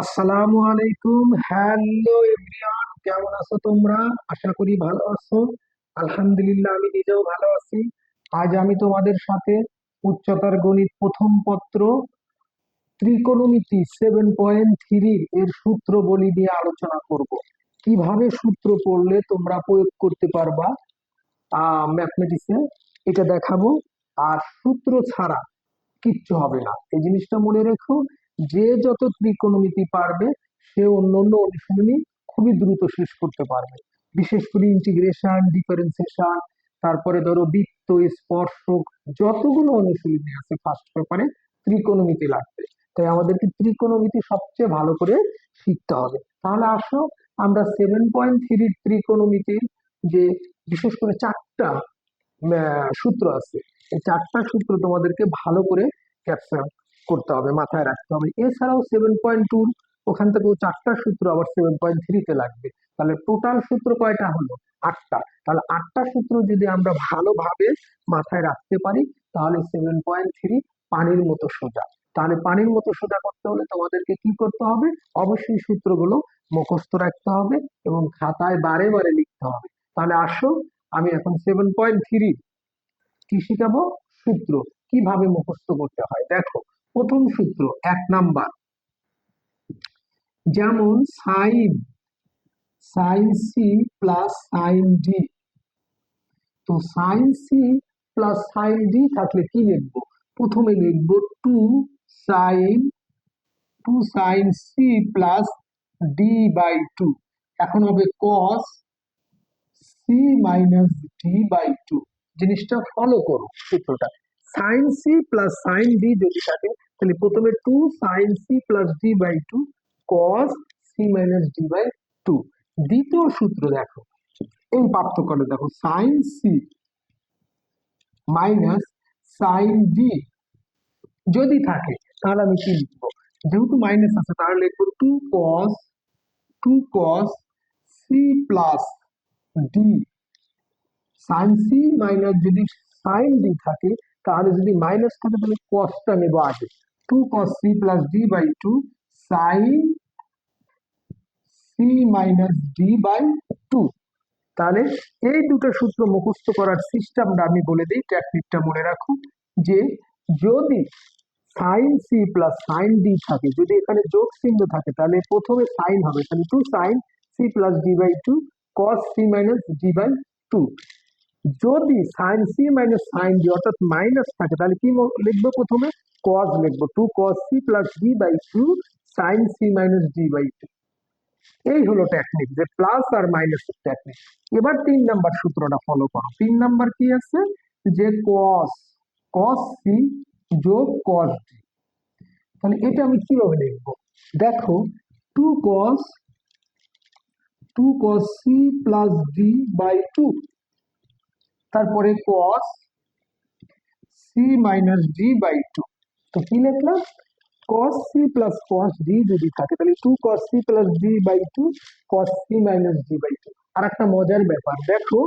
আসসালামু আলাইকুম। Hello everyone, কেমন আছো তোমরা? আশা করি ভালো আছো। আলহামদুলিল্লাহ, আমি নিজেও ভালো আছি। আজ আমি তোমাদের সাথে উচ্চতর গণিত প্রথম পত্র, ত্রিকোণমিতি সেভেন পয়েন্ট থ্রির এর সূত্র বলি নিয়ে আলোচনা করব। কীভাবে সূত্র পড়লে তোমরা প্রয়োগ করতে পারবা? ম্যাথমেটিক্সে এটা দেখাবো। আর সূত্র ছাড়া কিচ্ছু হবে না। এই জিনিসটা মনে রেখো। যে যত ত্রিকোণমিতি পারবে, সে অন্য অন্য অনুশীলনী খুবই দ্রুত শেষ করতে পারবে। বিশেষ করে ইন্টিগ্রেশন ডিফারেন্সিয়েশন তারপরে ধরো বৃত্ত, স্পর্শক, যতগুলো অনুশীলনী আছে ফার্স্ট পেপারে ত্রিকোণমিতি লাগবে। তাই আমাদেরকে ত্রিকোণমিতি সবচেয়ে ভালো করে শিখতে হবে। তাহলে আসো, আমরা সেভেন পয়েন্ট থ্রি ত্রিকোণমিতির যে বিশেষ করে চারটা সূত্র আছে, এই চারটা সূত্র তোমাদেরকে ভালো করে ক্যাপচার করতে হবে, মাথায় রাখতে হবে। এছাড়াও সেভেন পয়েন্ট টু ওখান থেকেও চারটা সূত্র আবার সেভেন পয়েন্ট থ্রিতে লাগবে। তাহলে টোটাল সূত্র কয়টা হলো? আটটা। তাহলে আটটা সূত্র যদি আমরা ভালোভাবে মাথায় রাখতে পারি, তাহলে সেভেন পয়েন্ট থ্রি পানির মতো সোজা। তাহলে পানির মতো সোজা করতে হলে তোমাদেরকে কি করতে হবে? অবশ্যই সূত্রগুলো মুখস্থ রাখতে হবে এবং খাতায় বারে বারে লিখতে হবে। তাহলে আসো, আমি এখন সেভেন পয়েন্ট থ্রি কি শিখাবো? সূত্র। কীভাবে মুখস্থ করতে হয়? দেখো প্রথম সূত্র, এক নাম্বার। যেমন sine sine C plus sine D. তো sine C plus sine D থাকলে কি লিখব? প্রথমে লিখব two sine two sine C plus D by two. এখন হবে cos C minus D by two. জিনিসটা ফলো করো সূত্রটা। Sine C plus sine D যদি থাকে, তাহলে প্রথমে two sine C plus D by two cos C minus D by two দ্বিতীয় সূত্র দেখো, এই পার্থক্যটা দেখো sine C minus sine D যদি থাকে, তাহলে আমি কি লিখব? যেহেতু মাইনাস আছে, তাহলে লিখব two cos two cos C plus D sine C minus যদি সাইন ডি থাকে তাহলে যদি মাইনাস থাকে, তাহলে কসটা নেব আগে। Two cos C plus D by two sine C minus D by two তাহলে এই দুটো সূত্র মুখস্থ করার সিস্টেমটা আমি বলে দিই টেকনিকটা মনে রাখো যে যদি sine C plus sine D থাকে, যদি এখানে যোগ চিহ্ন থাকে, তাহলে প্রথমে সাইন হবে। তাহলে two sine C plus D by two cos C minus D by two যদি sine C minus sine D অর্থাৎ মাইনাস থাকে, তাহলে কি লিখব প্রথমে? কস লিখব। Two cos C plus D by two sine C minus D by two এই হলো টেকনিক যে প্লাস আর মাইনাস টেকনিক এবার তিন নাম্বার সূত্রটা ফলো করো। তিন নাম্বার কি আছে? যে কস কস সি যোগ কস ডি তাহলে এটা আমি কীভাবে লিখব? দেখো two cos two cos C plus D by two তারপরে cos C minus D by two তো কি লিখলাম? cos c plus cos d যদি থাকে, তাহলে two cos c plus d by two cos c minus d by two আর একটা মজার ব্যাপার, দেখো,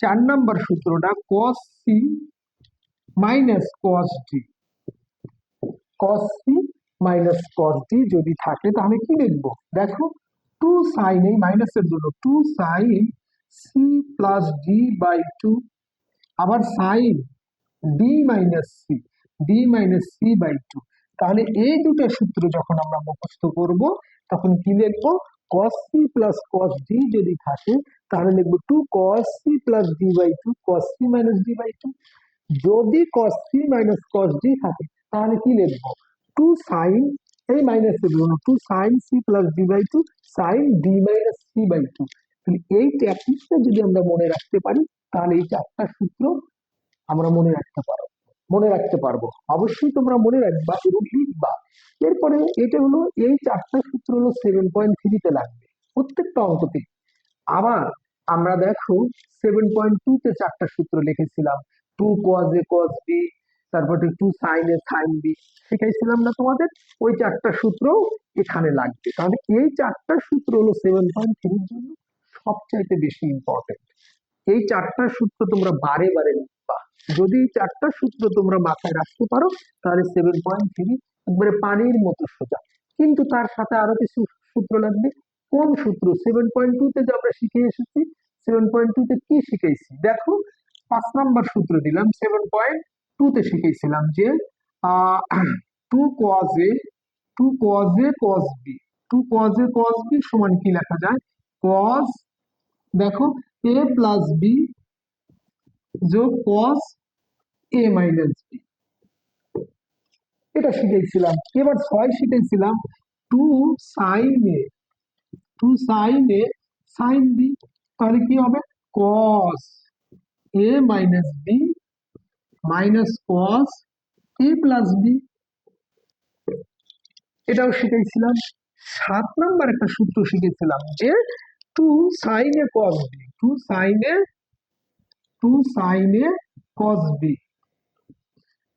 চার নাম্বার সূত্রটা cos c minus cos d cos c minus cos d যদি থাকে তাহলে কি লিখব? দেখো টু সাইন এই মাইনাসের জন্য two sine C plus D by two আবার sine D minus C D minus C by two তাহলে এই দুটো সূত্র যখন আমরা মুখস্থ করব, তখন কি লিখব? cos c plus cos d যদি থাকে, তাহলে লিখব two cos c plus d by two cos c minus d by two যদি cos c minus cos d থাকে, তাহলে কি লিখব? টু সাইন এই মাইনাসের জন্য two sine C plus D by two sine D minus C by two তাহলে এই টেকনিকটা যদি আমরা মনে রাখতে পারি তাহলে এই চারটা সূত্র আমরা মনে রাখতে পারব, মনে রাখতে পারব। অবশ্যই তোমরা মনে রাখবা এবং লিখবা। এরপরে এটা হলো, এই চারটা সূত্র হলো সেভেন পয়েন্ট থ্রিতে লাগবে, প্রত্যেকটা অঙ্কতে। আবার আমরা দেখো সেভেন পয়েন্ট টু তে চারটা সূত্র লিখেছিলাম। Two cos A cos B তারপরে two sine A sine B শিখাইছিলাম না তোমাদের? ওই চারটা সূত্র এখানে লাগবে। কারণ এই চারটা সূত্র হলো সেভেন পয়েন্ট থ্রির জন্য সবচাইতে বেশি ইম্পর্টেন্ট এই চারটা সূত্র তোমরা বারে বারে লিখবা। যদি এই চারটা সূত্র তোমরা মাথায় রাখতে পারো, তাহলে সেভেন পয়েন্ট থ্রি একবারে পানির মতো সোজা। কিন্তু তার সাথে আরও কিছু সূত্র লাগবে। কোন সূত্র? সেভেন পয়েন্ট টু তে যে আমরা শিখে এসেছি সেভেন পয়েন্ট টু তে কি শিখেছি? দেখো, পাঁচ নাম্বার সূত্র দিলাম সেভেন পয়েন্ট টু তে শিখেছিলাম যে two cos A two cos A cos B two cos A cos B সমান কি লেখা যায়? কজ দেখো এ প্লাস বি যোগ কজ এ মাইনাস বি এটা শিখেছিলাম। এবার ছয় শিখেছিলাম। Two sine A two sine A sine B তাহলে কি হবে? Cos A minus B minus cos A plus B এটাও শিখেছিলাম। সাত নাম্বার একটা সূত্র শিখেছিলাম যে টু সাইনে কস বি টু সাইনে টু সাইনে কস বি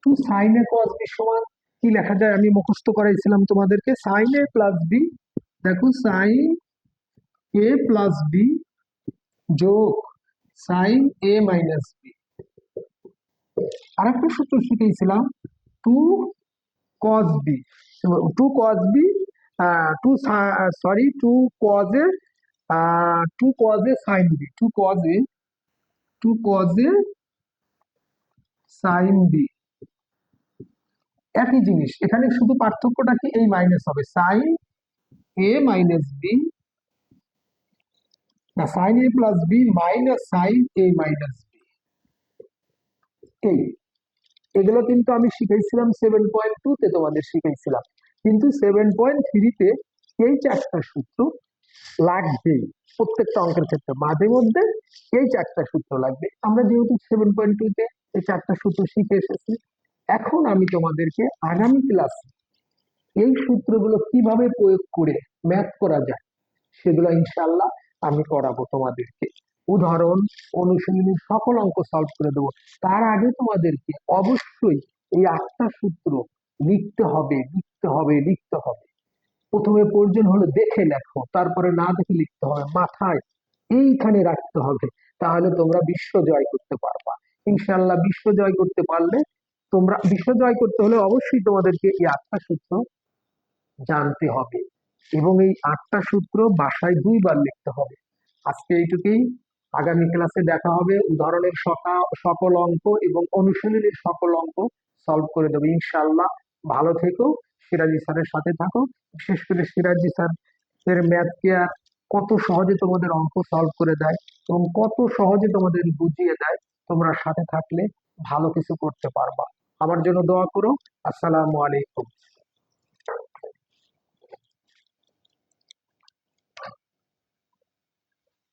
টু সাইনে কস বি সমান কি লেখা যায়? আমি মুখস্থ করাইছিলাম তোমাদেরকে। সাইন এ প্লাস বি দেখো সাইন এ প্লাস বি যোগ সাইন এ মাইনাস বি আরেকটা সূত্র শিখেছিলাম, two cos B two cos B two sorry, two cos A two cos A sine B two cos A two cos A sine B একই জিনিস, এখানে শুধু পার্থক্যটা কি? এই মাইনাস হবে। সাইন এ মাইনাস বি না sine A plus B minus sine A minus B এই, এগুলো কিন্তু আমি শিখাইছিলাম সেভেন পয়েন্ট টু তে তোমাদের শিখাইছিলাম। কিন্তু সেভেন পয়েন্ট থ্রিতে এই চারটা সূত্র লাগবেই প্রত্যেকটা অঙ্কের ক্ষেত্রে। মাঝে মধ্যে এই চারটা সূত্র লাগবে। আমরা যেহেতু সেভেন পয়েন্ট টু তে এই চারটা সূত্র শিখে এসেছি, এখন আমি তোমাদেরকে আগামী ক্লাসে এই সূত্রগুলো কীভাবে প্রয়োগ করে ম্যাথ করা যায়, সেগুলো ইনশাল্লাহ আমি করাবো তোমাদেরকে। উদাহরণ অনুশীলনী সকল অঙ্ক সলভ করে দেবো। তার আগে তোমাদেরকে অবশ্যই এই আটটা সূত্র লিখতে হবে লিখতে হবে লিখতে হবে। প্রথমে প্রয়োজন হলো দেখে লেখো, তারপরে না দেখে লিখতে হবে, মাথায় এইখানে রাখতে হবে, তাহলে তোমরা বিশ্ব জয় করতে পারবা। ইনশাল্লাহ বিশ্ব জয় করতে পারলে তোমরা, বিশ্ব জয় করতে হলে অবশ্যই তোমাদেরকে এই আটটা সূত্র জানতে হবে এবং এই আটটা সূত্র বাসায় দুইবার লিখতে হবে। আজকে এইটুকুই। আগামী ক্লাসে দেখা হবে উদাহরণের সকা- সকল অঙ্ক এবং অনুশীলনের সকল অঙ্ক সলভ করে দেবো। ইনশাল্লাহ ভালো থেকো সিরাজি স্যারের সাথে থাকো। বিশেষ করে সিরাজি স্যার এর ম্যাথ কেয়ার কত সহজে তোমাদের অঙ্ক সলভ করে দেয় এবং কত সহজে তোমাদের বুঝিয়ে দেয়, তোমরা সাথে থাকলে ভালো কিছু করতে পারবা। আমার জন্য দোয়া করো। আসসালামু আলাইকুম।